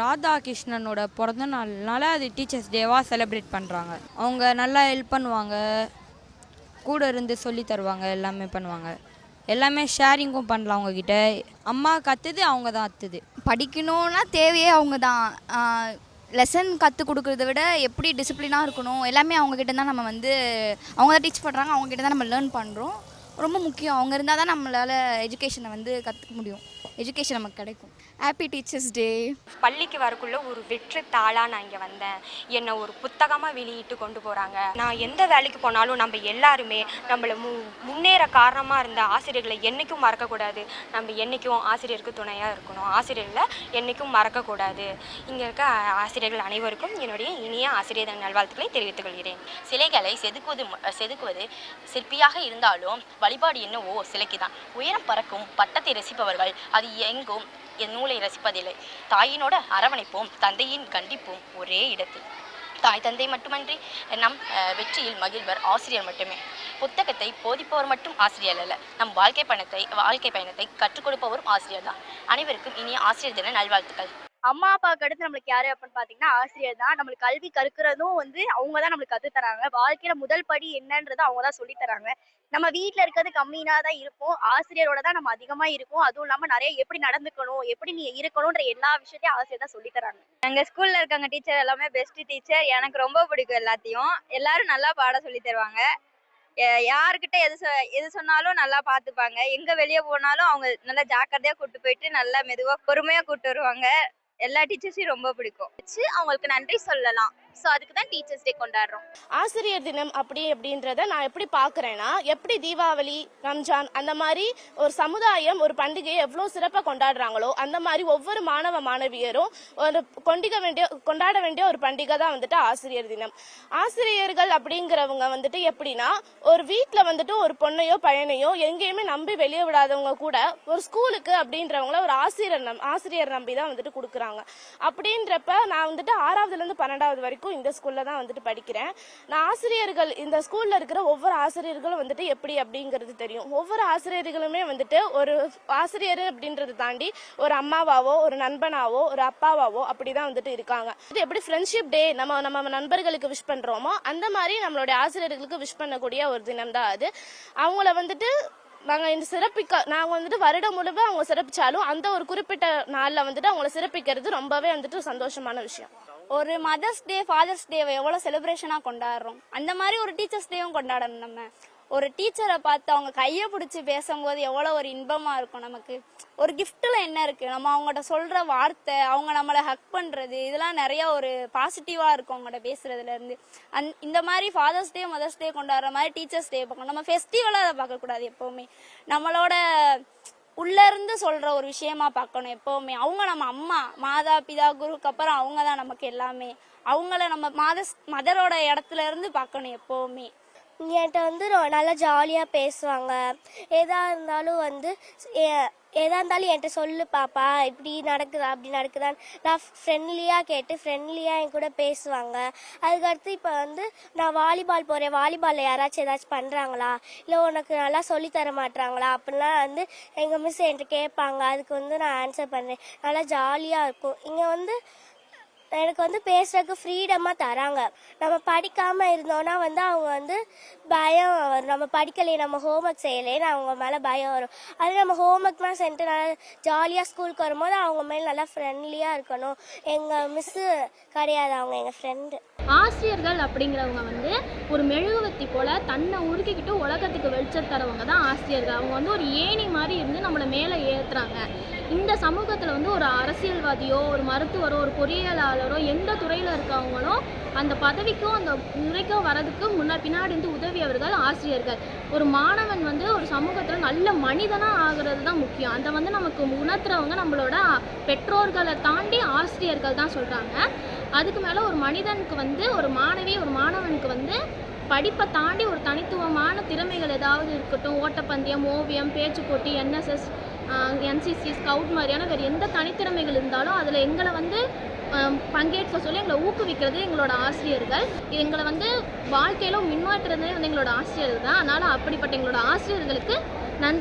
ராதாகிருஷ்ணனோட பிறந்த நாள்னால அது teachers டேவாக celebrate பண்ணுறாங்க அவங்க நல்லா ஹெல்ப் பண்ணுவாங்க. கூட இருந்து சொல்லி தருவாங்க எல்லாமே பண்ணுவாங்க. எல்லாமே ஷேரிங்கும் பண்ணலாம் அவங்கக்கிட்ட அம்மா கற்றுது அவங்க தான் அத்துது. படிக்கணும்னா தேவையே அவங்க தான். லெசன் கற்றுக் கொடுக்குறத விட எப்படி டிசிப்ளினாக இருக்கணும் எல்லாமே அவங்கக்கிட்ட தான் நம்ம வந்து அவங்க தான் டீச் பண்ணுறாங்க அவங்கக்கிட்ட தான் நம்ம லேர்ன் பண்ணுறோம் ரொம்ப முக்கியம். அவங்க இருந்தால் தான் நம்மளால் எஜுகேஷனை வந்து கற்றுக்க முடியும். எஜுகேஷன் நமக்கு கிடைக்கும். ஹாப்பி டீச்சர்ஸ் டே பள்ளிக்கு வரக்குள்ள ஒரு வெற்று நான் இங்கே வந்தேன். என்னை ஒரு புத்தகமாக வெளியிட்டு கொண்டு போகிறாங்க நான் எந்த வேலைக்கு போனாலும் நம்ம எல்லாருமே நம்மளை மு முன்னேற காரணமாக இருந்த ஆசிரியர்களை என்றைக்கும் மறக்கக்கூடாது. நம்ம என்றைக்கும் ஆசிரியருக்கு துணையாக இருக்கணும். ஆசிரியர்களை என்றைக்கும் மறக்கக்கூடாது. இங்கே இருக்க ஆசிரியர்கள் அனைவருக்கும் என்னுடைய இனிய ஆசிரியர் நல்வாழ்த்துக்களை தெரிவித்துக் கொள்கிறேன். சிலைகளை செதுக்குவது செதுக்குவது சிற்பியாக இருந்தாலும் வழிபாடு என்னவோ சிலைக்கு தான் உயரம் பறக்கும் பட்டத்தை ரசிப்பவர்கள் அது எங்கும் என் நூலை ரசிப்பதில்லை. தாயினோட அரவணைப்பும் தந்தையின் கண்டிப்பும் ஒரே இடத்தில். தாய் தந்தை மட்டுமன்றி நம் வெற்றியில் மகிழ்வர் ஆசிரியர் மட்டுமே. புத்தகத்தை போதிப்பவர் மட்டும் ஆசிரியர் அல்ல நம் வாழ்க்கை பயணத்தை வாழ்க்கை பயணத்தை கற்றுக் கொடுப்பவரும் ஆசிரியர் தான் அனைவருக்கும் இனிய ஆசிரியர் தின நல்வாழ்த்துக்கள். அம்மா அப்பாவுக்கு அடுத்து நம்மளுக்கு யாரு அப்படின்னு பாத்தீங்கன்னா ஆசிரியர் தான். நம்மளுக்கு கல்வி கற்கிறதும் வந்து அவங்க தான் நம்மளுக்கு கத்து தராங்க. வாழ்க்கையில முதல் படி என்னன்றதை அவங்க தான் சொல்லி தராங்க. நம்ம வீட்டுல இருக்கிறது கம்மினா தான் இருப்போம் ஆசிரியரோட தான் நம்ம அதிகமா இருப்போம் அதுவும் இல்லாம நிறைய எப்படி நடந்துக்கணும் எப்படி நீ இருக்கணும்ன்ற எல்லா விஷயத்தையும் ஆசிரியர் தான் சொல்லி தராங்க. எங்க ஸ்கூல்ல இருக்காங்க டீச்சர் எல்லாமே பெஸ்ட் டீச்சர் எனக்கு ரொம்ப பிடிக்கும் எல்லாத்தையும். எல்லாரும் நல்லா பாட சொல்லி தருவாங்க. யாருக்கிட்ட எது சொ- எது சொன்னாலும் நல்லா பார்த்துப்பாங்க எங்க வெளியே போனாலும் அவங்க நல்லா ஜாக்கிரதையா கூட்டு போயிட்டு நல்லா மெதுவா பொறுமையா கூட்டு வருவாங்க. எல்லா டீச்சர்ஸையும் ரொம்ப பிடிக்கும். வச்சு அவங்களுக்கு நன்றி சொல்லலாம். ஸோ அதுக்கு தான் டீச்சர்ஸ் டே கொண்டாடுறோம். ஆசிரியர் தினம் அப்படி அப்படின்றத நான் எப்படி பார்க்குறேன்னா எப்படி தீபாவளி ரம்ஜான் அந்த மாதிரி ஒரு சமுதாயம் ஒரு பண்டிகையை எவ்வளோ சிறப்பாக கொண்டாடுறாங்களோ அந்த மாதிரி ஒவ்வொரு மாணவ மாணவியரும் ஒரு கொண்டிக்க வேண்டிய கொண்டாட வேண்டிய ஒரு பண்டிகை தான் வந்துட்டு ஆசிரியர் தினம். ஆசிரியர்கள் அப்படிங்கிறவங்க வந்துட்டு எப்படின்னா ஒரு வீட்டில் வந்துட்டு ஒரு பொண்ணையோ பையனையோ எங்கேயுமே நம்பி வெளியே விடாதவங்க கூட ஒரு ஸ்கூலுக்கு அப்படின்றவங்கள ஒரு ஆசிரியர் நம் ஆசிரியர் நம்பி தான் வந்துட்டு கொடுக்குறாங்க. அப்படின்றப்ப நான் வந்துட்டு ஆறாவதுலேருந்து பன்னெண்டாவது வரைக்கும் இந்த ஸ்கூல்ல தான் வந்துட்டு படிக்கிறேன். நான் ஆசிரியர்கள் இந்த ஸ்கூல்ல இருக்கிற ஒவ்வொரு ஆசிரியர்களும் வந்துட்டு எப்படி அப்படிங்கிறது தெரியும். ஒவ்வொரு ஆசிரியர்களுமே வந்துட்டு ஒரு ஆசிரியர் அப்படின்றத தாண்டி ஒரு அம்மாவாவோ ஒரு நண்பனாவோ ஒரு அப்பாவாவோ அப்படிதான் வந்துட்டு இருக்காங்க. இது எப்படி ஃப்ரெண்ட்ஷிப் டே நம்ம நம்ம நண்பர்களுக்கு விஷ் பண்றோமோ அந்த மாதிரி நம்மளுடைய ஆசிரியர்களுக்கு விஷ் பண்ணக்கூடிய ஒரு தினம் தான் அது. அவங்கள வந்துட்டு நாங்கள் இந்த சிறப்பிக்க நாங்கள் வந்துட்டு வருடம் முழுவதும் அவங்க சிறப்பிச்சாலும் அந்த ஒரு குறிப்பிட்ட நாளில் வந்துட்டு அவங்கள சிறப்பிக்கிறது ரொம்பவே வந்துட்டு சந்தோஷமான விஷயம். ஒரு மதர்ஸ் டே ஃபாதர்ஸ் டேவை எவ்வளோ செலிப்ரேஷனாக கொண்டாடுறோம்? அந்த மாதிரி ஒரு டீச்சர்ஸ் டேவும் கொண்டாடணும் நம்ம. ஒரு டீச்சரை பார்த்து அவங்க கையை பிடிச்சி பேசும்போது எவ்வளோ ஒரு இன்பமாக இருக்கும் நமக்கு. ஒரு கிஃப்ட்டில் என்ன இருக்குது நம்ம அவங்கள்ட்ட சொல்கிற வார்த்தை அவங்க நம்மளை ஹக் பண்ணுறது இதெல்லாம் நிறையா ஒரு பாசிட்டிவாக இருக்கும் அவங்கள்ட்ட பேசுகிறதுலேருந்து அந் இந்த மாதிரி ஃபாதர்ஸ் டே மதர்ஸ் டே கொண்டாடுற மாதிரி டீச்சர்ஸ் டே பார்க்கணும். நம்ம ஃபெஸ்டிவலாக அதை பார்க்கக்கூடாது எப்போவுமே. நம்மளோட உள்ளேருந்து இருந்து ஒரு விஷயமா பார்க்கணும் எப்போவுமே. அவங்க நம்ம அம்மா மாதா பிதா குருக்கு அப்புறம் அவங்க தான் நமக்கு எல்லாமே. அவங்கள நம்ம மாத மதரோட இடத்துல இருந்து பார்க்கணும் எப்போவுமே. என்கிட்ட வந்து நல்லா ஜாலியாக பேசுவாங்க. எதா இருந்தாலும் வந்து எ- எதா இருந்தாலும் என்கிட்ட சொல்லு பாப்பா இப்படி நடக்குதா அப்படி நடக்குதான்னு நான் ஃப்ரெண்ட்லியாக கேட்டு ஃப்ரெண்ட்லியாக என் கூட பேசுவாங்க. அதுக்கடுத்து இப்போ வந்து நான் வாலிபால் போகிறேன் வாலிபாலில் யாராச்சும் ஏதாச்சும் பண்ணுறாங்களா இல்லை உனக்கு நல்லா சொல்லி தர மாட்றாங்களா? அப்படிலாம் வந்து எங்கள் மிஸ் என்கிட்ட கேட்பாங்க. அதுக்கு வந்து நான் ஆன்சர் பண்ணுறேன் நல்லா ஜாலியாக இருக்கும். இங்கே வந்து எனக்கு வந்து பேசுறதுக்கு ஃப்ரீடமாக தராங்க. நம்ம படிக்காமல் இருந்தோம்னா வந்து அவங்க வந்து பயம் வரும். நம்ம படிக்கலையே நம்ம ஹோம்ஒர்க் செய்யலைன்னு அவங்க மேலே பயம் வரும். அது நம்ம ஹோம்ஒர்க்லாம் சென்ட்டு நல்லா ஜாலியாக ஸ்கூலுக்கு வரும்போது அவங்க மேலே நல்லா ஃப்ரெண்ட்லியாக இருக்கணும். எங்கள் மிஸ்ஸு கிடையாது அவங்க எங்கள் ஃப்ரெண்டு ஆசிரியர்கள் அப்படிங்கிறவங்க வந்து ஒரு மெழுகுவத்தி போல் தன்னை உருக்கிக்கிட்டு உலகத்துக்கு வெளிச்சம் தரவங்க தான் ஆசிரியர்கள். அவங்க வந்து ஒரு ஏணி மாதிரி இருந்து நம்மளை மேலே ஏற்றுறாங்க இந்த சமூகத்தில் வந்து ஒரு அரசியல்வாதியோ ஒரு மருத்துவரோ ஒரு பொறியியலாளரோ எந்த துறையில் இருக்கவங்களோ அந்த பதவிக்கும் அந்த முறைக்கும் வரதுக்கு முன்னா பின்னாடி இருந்து உதவியவர்கள் ஆசிரியர்கள். ஒரு மாணவன் வந்து ஒரு சமூகத்தில் நல்ல மனிதனாக ஆகிறது தான் முக்கியம். அதை வந்து நமக்கு உணர்த்துறவங்க நம்மளோட பெற்றோர்களை தாண்டி ஆசிரியர்கள் தான் சொல்கிறாங்க அதுக்கு மேலே ஒரு மனிதனுக்கு வந்து ஒரு மாணவி ஒரு மாணவனுக்கு வந்து படிப்பை தாண்டி ஒரு தனித்துவமான திறமைகள் ஏதாவது இருக்கட்டும். ஓட்டப்பந்தயம் ஓவியம் பேச்சு போட்டி என்எஸ்எஸ் என்சிசி ஸ்கவுட் மாதிரியான வேறு எந்த தனித்திறமைகள் இருந்தாலும் அதில் எங்களை வந்து பங்கேற்க சொல்லி எங்களை ஊக்குவிக்கிறது எங்களோட ஆசிரியர்கள். எங்களை வந்து வாழ்க்கையிலும் முன்னேற்றதே வந்து எங்களோட ஆசிரியர்கள் தான். அதனால் அப்படிப்பட்ட எங்களோட ஆசிரியர்களுக்கு